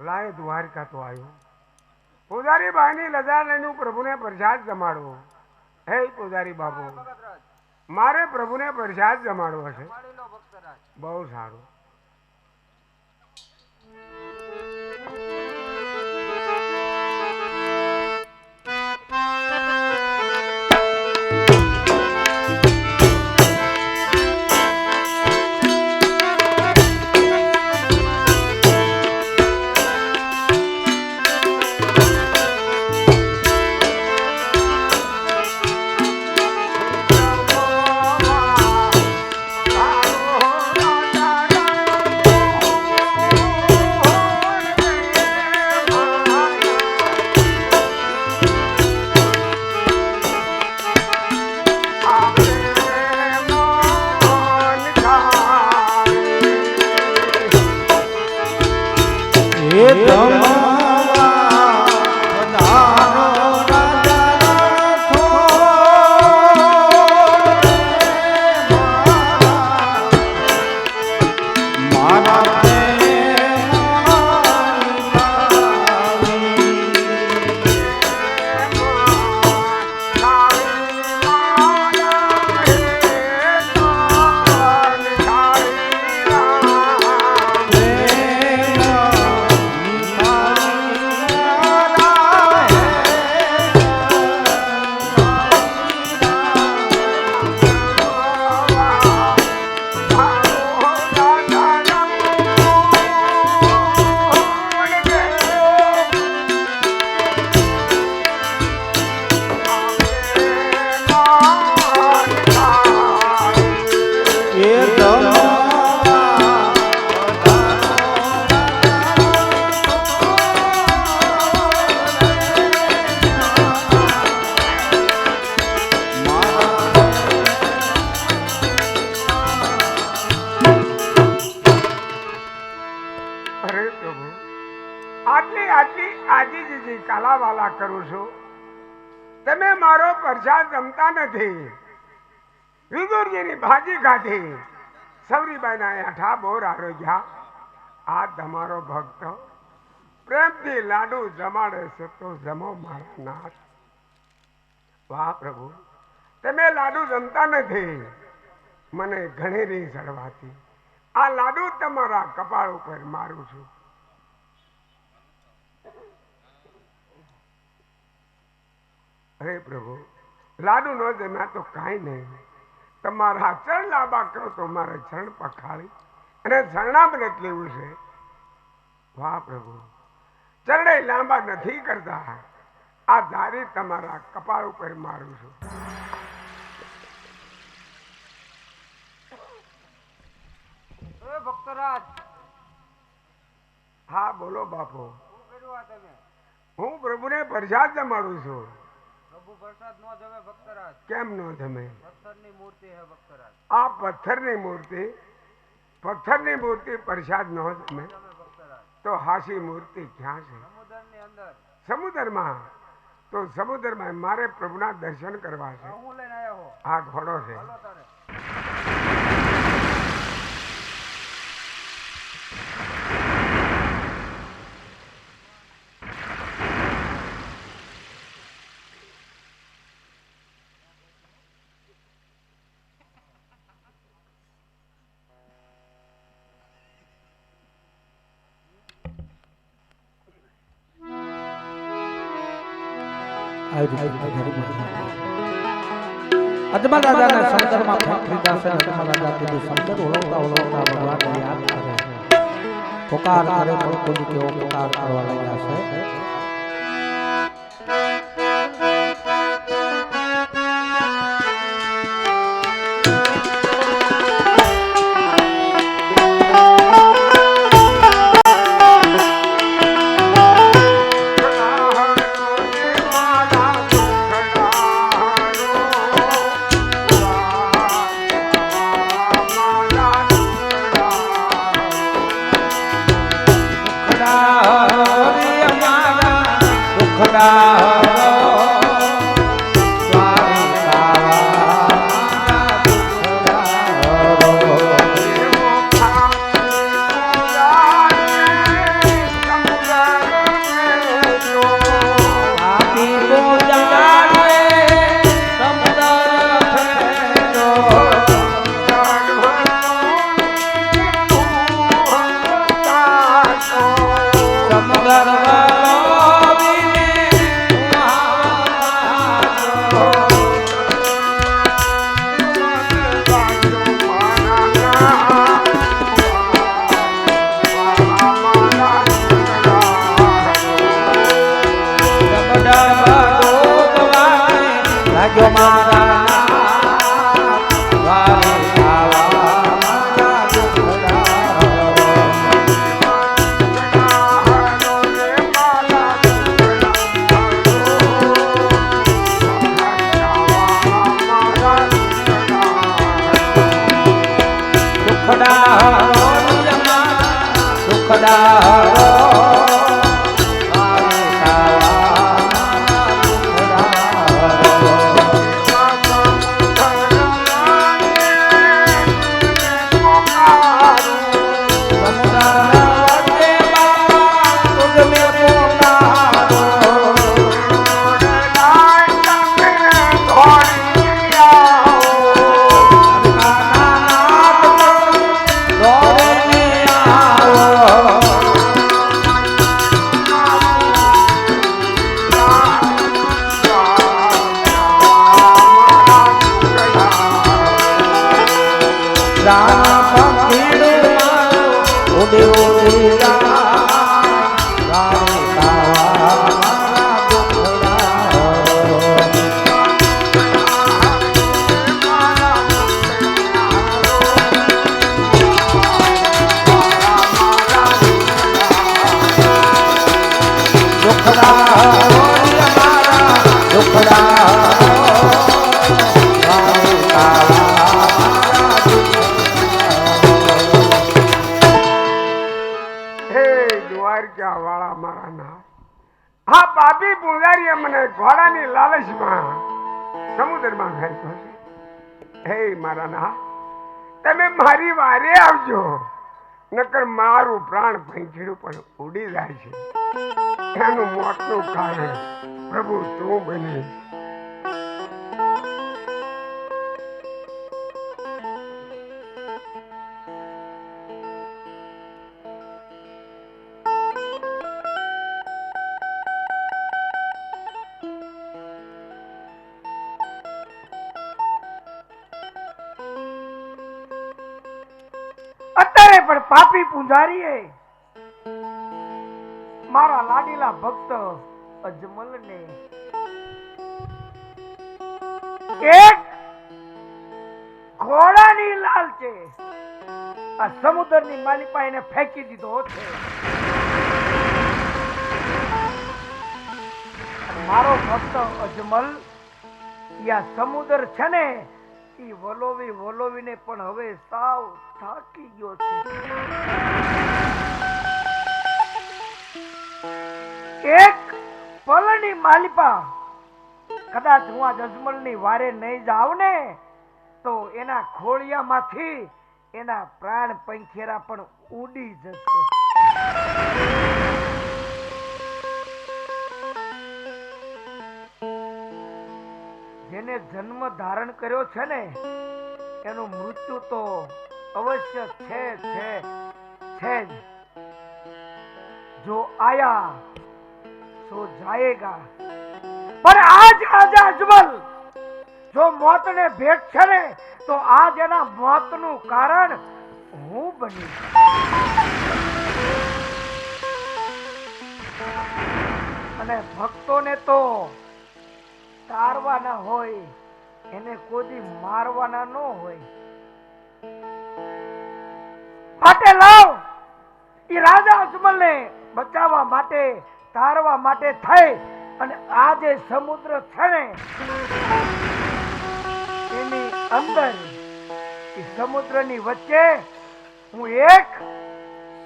લાય દ્વારકા તો આવ્યો પૂજારી બાની લજા લઈને હું પ્રભુને પ્રસાદ જમાડવો. હે પૂજારી બાબુ મારે પ્રભુને પ્રસાદ જમાડવો ભક્તરાજ બહુ સારું. આજીજી કાલાવાલા કરું છું. તમે મારો પ્રસાદ જમતા નથી. વિદુરજીની ભાજી ખાધી. સવરીબાઈના હેઠા બોર આરોગ્યા. આ તમારો ભક્ત. પ્રેમથી લાડુ જમાડે છે તો જમો મારા નાથ. વાહ પ્રભુ, તમે લાડુ જમતા નથી. મને ઘણી રીત ચડવાથી આ લાડુ તમારા કપાળ ઉપર મારું છું. અરે પ્રભુ લાડુ ન જમ્યા તો કાંઈ નહીં. તમારા ચરણ લાંબા કરો તો મારે ચરણ પખાળી. અને શરણામૃત લેવું છે. વાહ પ્રભુ ચરણે લાંબા નથી કરતા. આ ધારી તમારા કપાળ ઉપર મારું છું. ભક્તરાજ. હા બોલો બાપુ. હું પ્રભુને જ જમાડું છું. પ્રભુ પ્રસાદ નો જમે ભક્તરાજ. કેમ ન પથ્થરની મૂર્તિ હે ભક્તરાજ. આ પથ્થરની મૂર્તિ પથ્થરની મૂર્તિ પ્રસાદ ન જમે. તો હાસી મૂર્તિ ક્યાં છે? સમુદ્રની અંદર. સમુદ્રમાં? તો સમુદ્રમાં મારે પ્રભુના દર્શન કરવા છે. હું લઈને આવ્યો હો. આ ઘોડો છે. અજમલ રાજાના સંદર્ભમાં ફેંકરી દાસે અજમલ રાજા કીધું સંદર ઓળખતા ઓળખતા ભગવાન યાદ કરે. પોકાર કરે પણ કોઈ કેવો પોકાર કરવા લાગ્યા છે. દ્વારકા વાળા મારા ના હા, પાપી પૂંજારીએ મને ઘોડાની લાલચમાં સમુદ્રમાં ફેંક્યો છે. હે મારા ના તમે મારી વારે આવજો. નકર મારું પ્રાણ પંખીડું પણ ઉડી જાય છે. એનું મોતનું કારણ પ્રભુ તું બનીશ અત્યારે પણ પાપી પૂંજારીએ. મારા લાડીલા ભક્ત અજમલને એક ઘોડાની લાલચે આ સમુદ્રની માલિપા એને ફેંકી દીધો છે. મારો ભક્ત અજમલ યા સમુદ્ર છે ને ઈ વલોવી વલોવીને પણ હવે સાવ થાકી ગયો છે. એક પલની માલિપા. કદાચ હું આ જજમલની વારે નહીં જાઉં ને, તો એના ખોળિયામાંથી એના પ્રાણ પંખેરા પણ ઉડી જશે. જેને જન્મ ધારણ કર્યો છે ને, એનું મૃત્યુ તો અવશ્ય છે છે છે જ. આયા, સો જાયેગા. પણ આજ આજ અજમલ જો મોતને ભેટ છે ને, તો આજ એના મોતનું કારણ હું બની અને ભક્તોને તો તારવાના હોય, એને કોદી મારવાના ન હોય. માટે લાવ. એ રાજા અજમલને બચાવવા માટે, તારવા માટે થઈ. અને આ જે સમુદ્ર છે એની અંદર એ સમુદ્રની વચ્ચે હું એક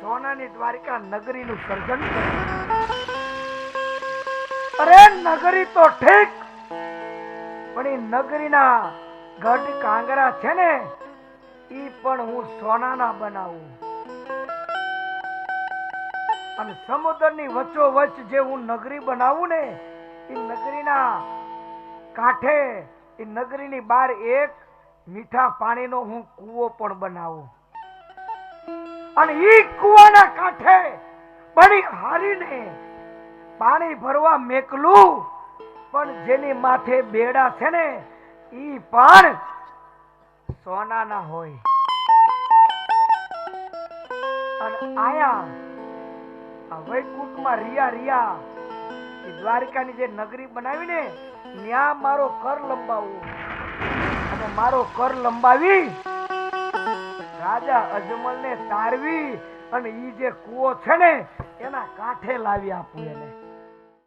સોનાની દ્વારિકા નગરીનું સર્જન કરું. અરે નગરી તો ઠીક પણ એ નગરીના ગઢ કાંગરા છે ને એ પણ હું સોનાના બનાવું. અને સમુદ્રની વચ્ચો જે હું નગરી બનાવું ને એ નગરીના કાંઠે એ નગરીની બહાર એક મીઠા પાણીનો હું કૂવો પણ બનાવું. અને એ કૂવાના કાંઠે બની હારીને પાણી ભરવા મેકલું. પણ જેની માથે બેડા છે ને, ઈ પણ સોનાના હોય. અને આયા વૈકુંઠમાં રિયા રિયા દ્વારકાની જે નગરી બનાવી ને ત્યાં મારો કર લંબાવવો અને મારો કર લંબાવી, રાજા અજમલ ને તારવી અને ઈ જે કુવો છે ને, એના કાંઠે લાવી આપું એને.